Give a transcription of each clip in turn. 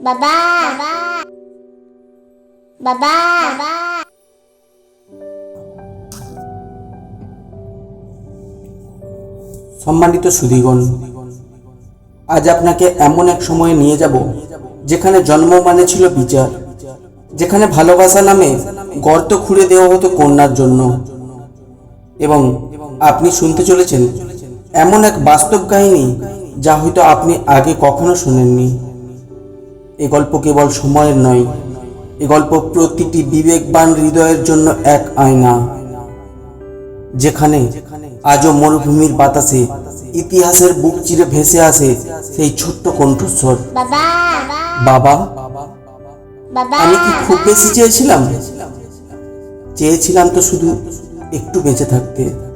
বাবা। বাবা। বাবা সম্মানিত সুধীগণ, আজ আপনাকে এমন এক সময়ে নিয়ে যাব যেখানে জন্ম মানে ছিল বিচার, যেখানে ভালোবাসা নামে গর্ত খুঁড়ে দেওয়া হতো কন্যার জন্য। এবং আপনি শুনতে চলেছেন এমন এক বাস্তব কাহিনী যা হয়তো আপনি আগে কখনো শুনেননি। এ গল্প কেবল সময়ের নয় এ গল্প প্রতিটি বিবেকবান হৃদয়ের জন্য এক আয়না। যেখানে আজও মরুভূমির বাতাসে ইতিহাসের বুক চিরে ভেসে আসে সেই ছোট্ট কণ্ঠস্বর। বাবা! বাবা বাবা আমি কি খুব বেশি চেয়েছিলাম? চেয়েছিলাম তো শুধু একটু বেঁচে থাকতে।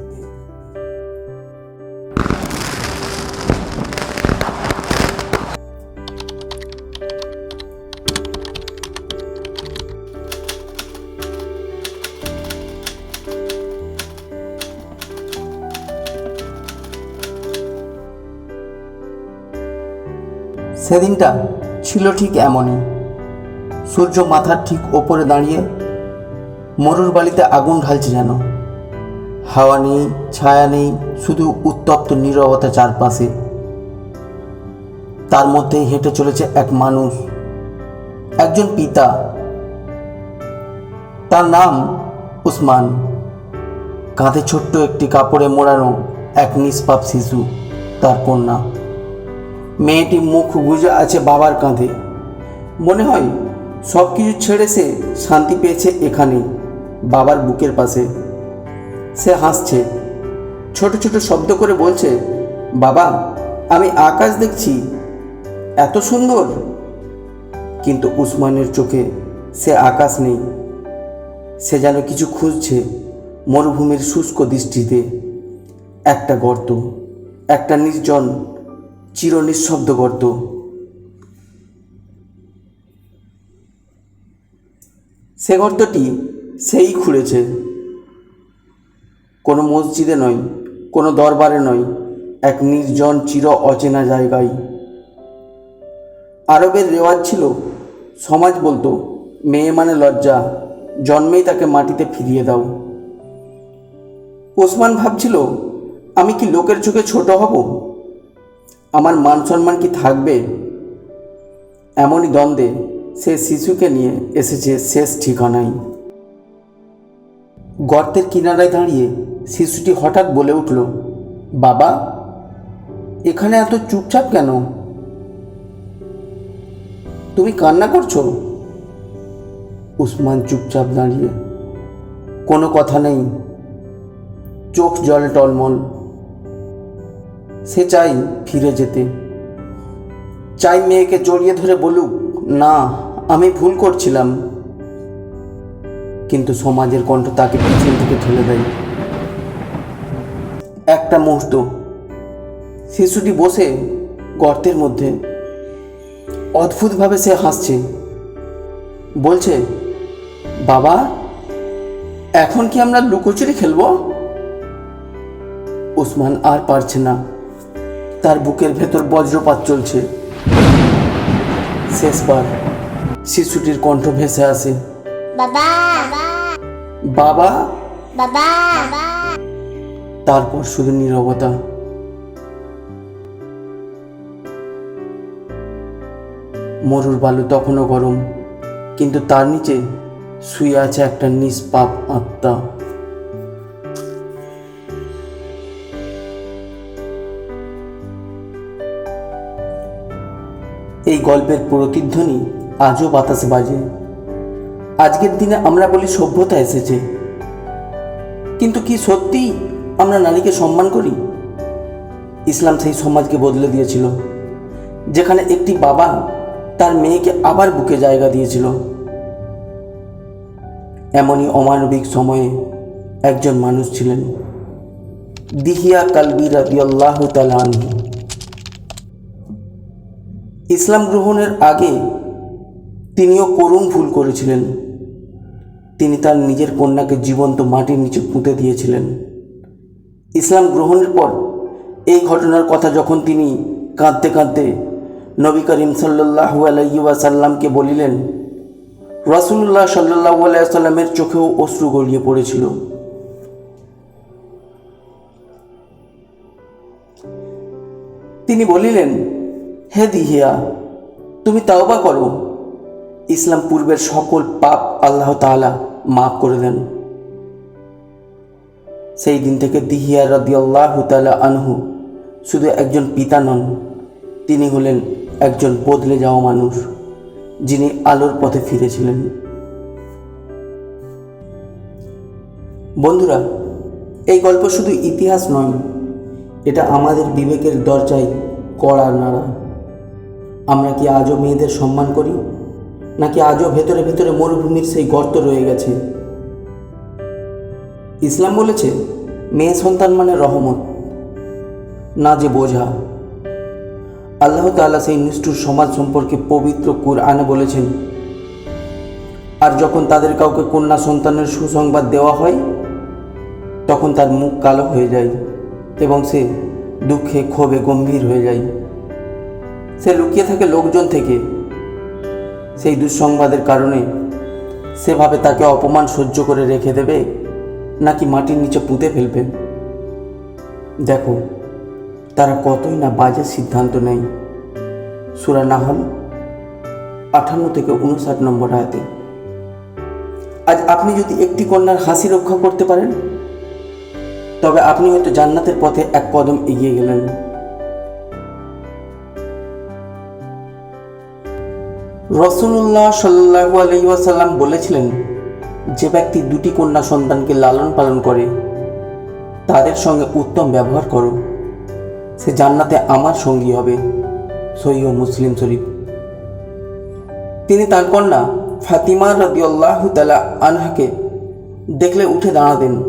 সেদিনটা ছিল ঠিক এমনই। সূর্য মাথার ঠিক ওপরে দাঁড়িয়ে মরুর বালিতে আগুন ঢালছে যেন। হাওয়া নেই, ছায়া নেই, শুধু উত্তপ্ত নীরবতা চারপাশে। তার মধ্যে হেঁটে চলেছে এক মানুষ, একজন পিতা। তার নাম উসমান। কাঁধে ছোট্ট একটি কাপড়ে মোড়ানো এক নিষ্পাপ শিশু, তার কন্যা। মেয়েটি মুখ গুজে আছে বাবার কাঁধে। মনে হয় সব কিছু ছেড়ে সে শান্তি পেয়েছে এখানে বাবার বুকের পাশে। সে হাসছে। ছোট ছোট শব্দ করে বলছে, বাবা, আমি আকাশ দেখছি। এত সুন্দর। কিন্তু উসমানের চোখে সে আকাশ নেই। সে যেন কিছু খুঁজছে মরুভূমির শুষ্ক দৃষ্টিতে। একটা গর্ত, একটা নির্জন চির নিঃশব্দ গর্ত। সে গর্তটি সেই খুঁড়েছে। কোনো মসজিদে নয়, কোনো দরবারে নয়, এক নির্জন চির অচেনা জায়গায়। আরবের রেওয়াজ ছিল, সমাজ বলতো, মেয়ে মানে লজ্জা, জন্মেই তাকে মাটিতে ফিরিয়ে দাও। ওসমান ভাবছিল, আমি কি লোকের চোখে ছোট হব? আমার মান সম্মান কি থাকবে? এমনই দ্বন্দ্বে সে শিশুকে নিয়ে এসেছে শেষ ঠিকানায়। গর্তের কিনারায় দাঁড়িয়ে শিশুটি হঠাৎ বলে উঠল, বাবা, এখানে এত চুপচাপ কেন? তুমি কান্না করছ? উসমান চুপচাপ দাঁড়িয়ে, কোনো কথা নেই। চোখ জলে টলমল। সে চাই ফিরে যেতে। চাই মেয়েকে জড়িয়ে ধরে বলুক, না, আমি ভুল করছিলাম। কিন্তু সমাজের কণ্ঠ তাকে পিছন থেকে ঠেলে দেয়। একটা মুহূর্ত, শিশুটি বসে গর্তের মধ্যে। অদ্ভুতভাবে সে হাসছে। বলছে, বাবা, এখন কি আমরা লুকোচুরি খেলব? ওসমান আর পারছে না। তার বুকের ভেতর বজ্রপাত চলছে। শেষবার শিশুটির কণ্ঠ ভেসে আসে। বাবা! বাবা! বাবা! তারপর শুধু নীরবতা। মরুর বালু তখনও গরম কিন্তু তার নিচে শুয়ে আছে একটা নিষ্পাপ আত্মা। এই গল্পের প্রতিধ্বনি আজও বাতাসে বাজে। আজকের দিনে আমরা বলি সভ্যতা এসেছে। কিন্তু কি সত্যি আমরা নারীকে সম্মান করি? ইসলাম সেই সমাজকে বদলে দিয়েছিল, যেখানে একটি বাবা তার মেয়েকে আবার বুকে জায়গা দিয়েছিল। এমনই অমানবিক সময়ে একজন মানুষ ছিলেন। দিহিয়া কালবি রাদিয়াল্লাহ তাআলা আনহু। ইসলাম গ্রহণের আগে তিনিও করুণ ভুল করেছিলেন। তিনি তার নিজের কন্যাকে জীবন্ত মাটির নিচে পুঁতে দিয়েছিলেন। ইসলাম গ্রহণের পর এই ঘটনার কথা যখন তিনি কাঁদতে কাঁদতে নবী করিম সাল্লাহু আলাইহি ওয়াসাল্লামকে বলিলেন, রাসূলুল্লাহ সাল্লাহু আলাইসাল্লামের চোখেও অশ্রু গড়িয়ে পড়েছিল। তিনি বলিলেন হে দিহিয়া, তুমি তাওবা করো। ইসলাম পূর্বের সকল পাপ আল্লাহ তাআলা মাফ করে দেন। সেই দিন থেকে দিহিয়া রাদিয়াল্লাহু তালা আনহু শুধু একজন পিতা নন, তিনি হলেন একজন বদলে যাওয়া মানুষ, যিনি আলোর পথে ফিরেছিলেন। বন্ধুরা, এই গল্প শুধু ইতিহাস নয়, এটা আমাদের বিবেকের দরজায় কড়া নাড়া। আমরা কি আজও মেয়েদের সম্মান করি? নাকি আজও ভেতরে ভেতরে মরুভূমির সেই গর্ত রয়ে গেছে? ইসলাম বলেছে, মেয়ে সন্তান মানে রহমত, না যে বোঝা। আল্লাহ তাআলা সেই নিষ্ঠুর সমাজ সম্পর্কে পবিত্র কুরআনে বলেছেন, আর যখন তাদের কাউকে কন্যা সন্তানের সুসংবাদ দেওয়া হয়, তখন তার মুখ কালো হয়ে যায় এবং সে দুঃখে ক্ষোভে গম্ভীর হয়ে যায়। সে লুকিয়ে থাকে লোকজন থেকে। সেই দুঃসংবাদের কারণে সেভাবে তাকে অপমান সহ্য করে রেখে দেবে নাকি মাটির নিচে পুঁতে ফেলবে? দেখো, তারা কতই না বাজে সিদ্ধান্ত নেয়। সুরা নাহল, আঠান্ন থেকে উনষাট নম্বর আয়াতে। আজ আপনি যদি একটি কন্যার হাসি রক্ষা করতে পারেন, তবে আপনি হয়তো জান্নাতের পথে এক কদম এগিয়ে গেলেন। রসুল্লাহ সাল্লাহু আলহিহাসাল্লাম বলেছিলেন, যে ব্যক্তি দুটি কন্যা সন্তানকে লালন পালন করে, তাদের সঙ্গে উত্তম ব্যবহার করো। সে জান্নাতে আমার সঙ্গী হবে, সহিহ মুসলিম শরীফ। তিনি তার কন্যা ফাতিমা রদিউল্লাহ তালা আনহাকে দেখলে উঠে দাঁড়াতেন,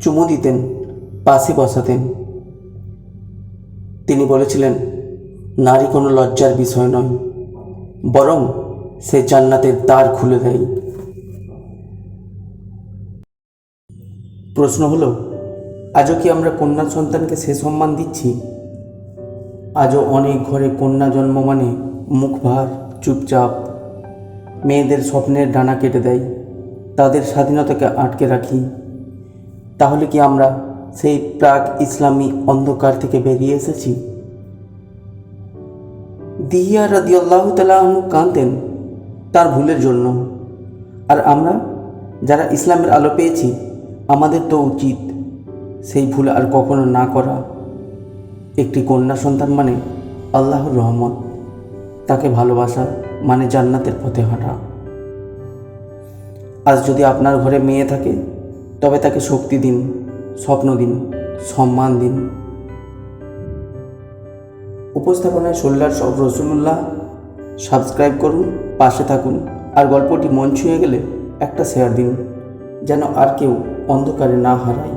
চুমু দিতেন, পাশে বসাতেন। তিনি বলেছিলেন, নারী কোনো লজ্জার বিষয় নয়। বরং সে জান্নাতের দ্বার খুলে দেয়। প্রশ্ন হলো, আজও কি আমরা কন্যা সন্তানকে সে সম্মান দিচ্ছি? আজও অনেক ঘরে কন্যা জন্ম মানে মুখ ভার, চুপচাপ। মেয়েদের স্বপ্নের ডানা কেটে দেয়, তাদের স্বাধীনতাকে আটকে রাখি। তাহলে কি আমরা সেই প্রাক ইসলামী অন্ধকার থেকে বেরিয়ে এসেছি? দিহিয়া রাদিয়াল্লাহ তালাহনু কাঁদতেন তার ভুলের জন্য। আর আমরা যারা ইসলামের আলো পেয়েছি, আমাদের তো উচিত সেই ভুল আর কখনো না করা। একটি কন্যা সন্তান মানে আল্লাহর রহমত। তাকে ভালোবাসা মানে জান্নাতের পথে হাঁটা। আজ যদি আপনার ঘরে মেয়ে থাকে, তবে তাকে শক্তি দিন, স্বপ্ন দিন, সম্মান দিন। উপস্থাপনায় সোল্লার সব রসুল্লাহ। সাবস্ক্রাইব করুন, পাশে থাকুন, আর গল্পটি মন ছুঁয়ে গেলে একটা শেয়ার দিন, যেন আর কেউ অন্ধকারে না হারায়।